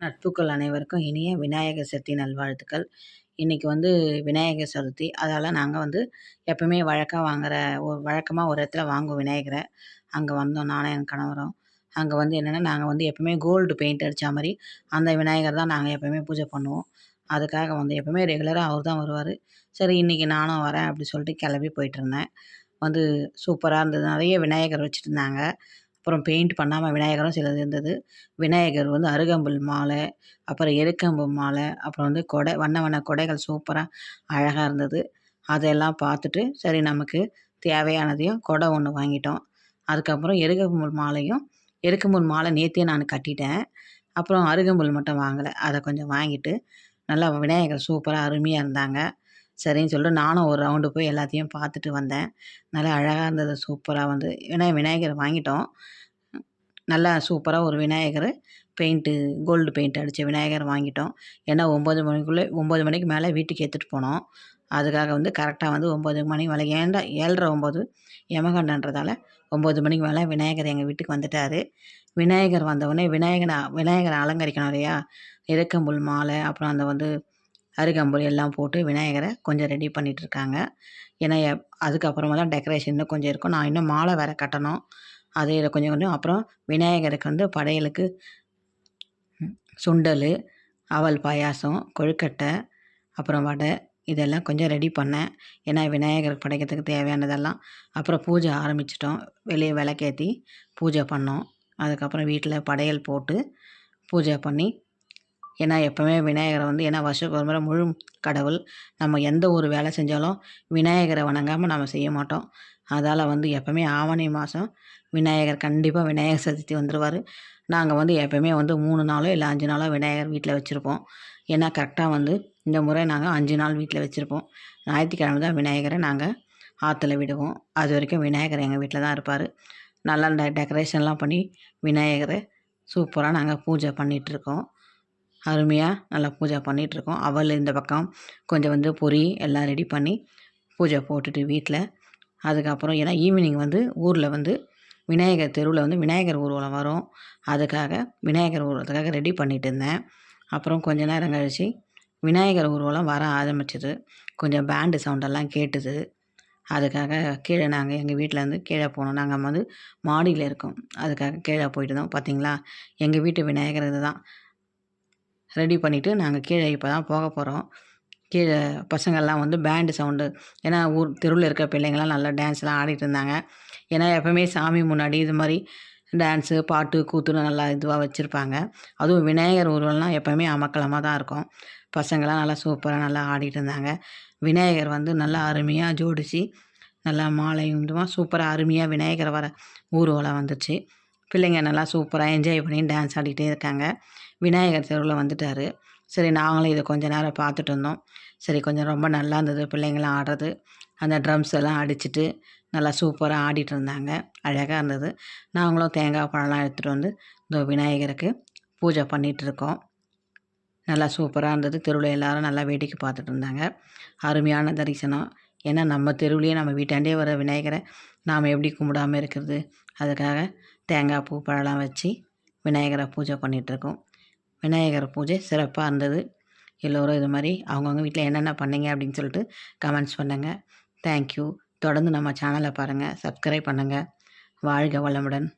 நட்புக்கள் அனைவருக்கும் இனிய விநாயகர் சதுர்த்தி நல்வாழ்த்துக்கள். இன்றைக்கி வந்து விநாயகர் சதுர்த்தி. அதால் நாங்கள் வந்து எப்போவுமே வழக்காக வாங்குகிற ஒரு வழக்கமாக ஒரு இடத்துல வாங்குவோம் விநாயகரை. அங்கே வந்தோம் நானும் என் கணவரும். அங்கே வந்து என்னென்னா நாங்கள் வந்து எப்போவுமே கோல்டு பெயிண்ட் அடித்த மாதிரி அந்த விநாயகர் தான் நாங்கள் எப்போவுமே பூஜை பண்ணுவோம். அதுக்காக வந்து எப்போவுமே ரெகுலராக அவர் தான் வருவார். சரி இன்றைக்கி நானும் வரேன் அப்படி சொல்லிட்டு கிளம்பி போயிட்டுருந்தேன் வந்து சூப்பராக இருந்தது. நிறைய விநாயகர் வச்சுட்டு இருந்தாங்க. அப்புறம் பெயிண்ட் பண்ணாமல் விநாயகரும் சிலது இருந்தது. விநாயகர் வந்து அருகம்புல் மாலை அப்புறம் எருக்கம்பு மாலை அப்புறம் வந்து கொடை வண்ண வண்ண கொடைகள் சூப்பராக அழகாக இருந்தது. அதெல்லாம் பார்த்துட்டு சரி நமக்கு தேவையானதையும் கொடை ஒன்று வாங்கிட்டோம். அதுக்கப்புறம் எருகம்புல் மாலையும் எருக்கம்புல் மாலை நேற்றே நான் கட்டிட்டேன். அப்புறம் அருகம்புல் மட்டும் வாங்கலை. அதை கொஞ்சம் வாங்கிட்டு நல்லா விநாயகர் சூப்பராக அருமையாக இருந்தாங்க. சரின்னு சொல்லிட்டு நானும் ஒரு ரவுண்டு போய் எல்லாத்தையும் பார்த்துட்டு வந்தேன். நல்லா அழகாக இருந்தது சூப்பராக வந்து. ஏன்னா விநாயகர் வாங்கிட்டோம். நல்லா சூப்பராக ஒரு விநாயகர் பெயிண்ட்டு கோல்டு பெயிண்ட் அடித்த விநாயகர் வாங்கிட்டோம். ஏன்னா ஒம்பது மணிக்குள்ளே ஒம்பது மணிக்கு மேலே வீட்டுக்கு எடுத்துகிட்டு போனோம். அதுக்காக வந்து கரெக்டாக வந்து ஒம்பது மணி மேலே ஏண்டா ஏழரை ஒம்பது யமகண்டன்றதால ஒம்பது மணிக்கு மேலே விநாயகர் எங்கள் வீட்டுக்கு வந்துட்டார். விநாயகர் வந்தவுடனே விநாயகனை விநாயகரை அலங்கரிக்கணும் இல்லையா? இறக்கம்புல் மாலை அப்புறம் அந்த வந்து அருகம்புல் எல்லாம் போட்டு விநாயகரை கொஞ்சம் ரெடி பண்ணிகிட்ருக்காங்க ஏன்னா அதுக்கப்புறமா தான் டெக்கரேஷன் இன்னும் கொஞ்சம் இருக்கும். நான் இன்னும் மாலை வேறு கட்டணும். அது கொஞ்சம் கொஞ்சம். அப்புறம் விநாயகருக்கு வந்து படையலுக்கு சுண்டல் அவல் பாயாசம் கொழுக்கட்டை அப்புறம் வடை இதெல்லாம் கொஞ்சம் ரெடி பண்ணேன். ஏன்னா விநாயகருக்கு படைக்கிறதுக்கு தேவையானதெல்லாம். அப்புறம் பூஜை ஆரம்பிச்சிட்டோம். வெளியே விளக்கேற்றி பூஜை பண்ணோம். அதுக்கப்புறம் வீட்டில் படையல் போட்டு பூஜை பண்ணி ஏன்னா எப்போவுமே விநாயகரை வந்து ஏன்னா வருஷத்துக்கு ஒரு முறை முழு கடவுள். நம்ம எந்த ஒரு வேலை செஞ்சாலும் விநாயகரை வணங்காமல் நம்ம செய்ய மாட்டோம். அதால் வந்து எப்போவுமே ஆவணி மாதம் விநாயகர் கண்டிப்பாக விநாயகர் சதுர்த்தி வந்துடுவார் நாங்கள் வந்து எப்போயுமே வந்து மூணு நாளோ இல்லை அஞ்சு நாளோ விநாயகர் வீட்டில் வச்சுருப்போம். ஏன்னா கரெக்டாக வந்து இந்த முறை நாங்கள் அஞ்சு நாள் வீட்டில் வச்சுருப்போம். ஞாயிற்றுக்கிழமை தான் விநாயகரை நாங்கள் ஆற்றுல விடுவோம். அது வரைக்கும் விநாயகர் எங்கள் வீட்டில் தான் இருப்பார். நல்லா டெக்கரேஷன்லாம் பண்ணி விநாயகரை சூப்பராக நாங்கள் பூஜை பண்ணிகிட்ருக்கோம் அருமையாக நல்லா பூஜை பண்ணிகிட்ருக்கோம் அவள் இந்த பக்கம் கொஞ்சம் வந்து பொரி எல்லாம் ரெடி பண்ணி பூஜை போட்டுட்டு வீட்டில் அதுக்கப்புறம் ஏன்னா ஈவினிங் வந்து ஊரில் வந்து விநாயகர் தெருவில் வந்து விநாயகர் ஊர்வலம் வரும். அதுக்காக விநாயகர் ஊர்வலத்துக்காக ரெடி பண்ணிகிட்டு இருந்தேன். அப்புறம் கொஞ்ச நேரம் கழித்து விநாயகர் ஊர்வலம் வர ஆரம்பிச்சது. கொஞ்சம் பேண்டு சவுண்டெல்லாம் கேட்டுது. அதுக்காக கீழே நாங்கள் எங்கள் வீட்டிலேருந்து கீழே போனோம். நாங்கள் வந்து மாடியில் இருக்கோம். அதுக்காக கீழே போயிட்டு இருந்தோம். பார்த்தீங்களா எங்கள் வீட்டு விநாயகர் இது தான் ரெடி பண்ணிவிட்டு நாங்கள் கீழே இப்போ தான் போக போகிறோம் கீழே பசங்கள்லாம் வந்து பேண்டு சவுண்டு ஏன்னா ஊர் தெருவில் இருக்க பிள்ளைங்கள்லாம் நல்லா டான்ஸ்லாம் ஆடிட்டு இருந்தாங்க. ஏன்னா எப்போவுமே சாமி முன்னாடி இது மாதிரி டான்ஸு பாட்டு கூத்துன்னு நல்லா இதுவாக வச்சுருப்பாங்க. அதுவும் விநாயகர் ஊர்வலம்லாம் எப்போவுமே அமக்கலமாக தான் இருக்கும். பசங்களாம் நல்லா சூப்பராக நல்லா ஆடிட்டு இருந்தாங்க. விநாயகர் வந்து நல்லா அருமையாக ஜோடிச்சு நல்லா மாலை இதுவாக சூப்பராக அருமையாக விநாயகர் வர ஊர்வலம் வந்துச்சு. பிள்ளைங்க நல்லா சூப்பராக என்ஜாய் பண்ணி டான்ஸ் ஆடிக்கிட்டே இருக்காங்க. விநாயகர் தெருவில் வந்துட்டார். சரி நாங்களும் இதை கொஞ்சம் நேரம் பார்த்துட்டு இருந்தோம். சரி கொஞ்சம் ரொம்ப நல்லா இருந்தது. பிள்ளைங்களாம் ஆடுறது அந்த ட்ரம்ஸ் எல்லாம் அடிச்சுட்டு நல்லா சூப்பராக ஆடிட்டு இருந்தாங்க. அழகாக இருந்தது. நாங்களும் தேங்காய் பழம்லாம் எடுத்துகிட்டு வந்து இந்த விநாயகருக்கு பூஜை பண்ணிகிட்ருக்கோம் நல்லா சூப்பராக இருந்தது. தெருவில் எல்லோரும் நல்லா வேடிக்கை பார்த்துட்டு இருந்தாங்க. அருமையான தரிசனம். ஏன்னா நம்ம தெருவுலேயே நம்ம வீட்டாண்டே வர விநாயகரை நாம் எப்படி கும்பிடாமல் இருக்கிறது? அதுக்காக தேங்காய் பூ பழம்லாம் வச்சு விநாயகரை பூஜை பண்ணிகிட்ருக்கோம் விநாயகர் பூஜை சிறப்பாக இருந்தது. எல்லோரும் இது மாதிரி அவங்கவுங்க வீட்டில் என்னென்ன பண்ணீங்க அப்படின்னு சொல்லிட்டு கமெண்ட்ஸ் பண்ணுங்கள் தேங்க்யூ தொடர்ந்து நம்ம சேனலை பாருங்கள் சப்ஸ்கிரைப் பண்ணுங்கள் வாழ்க வளமுடன்.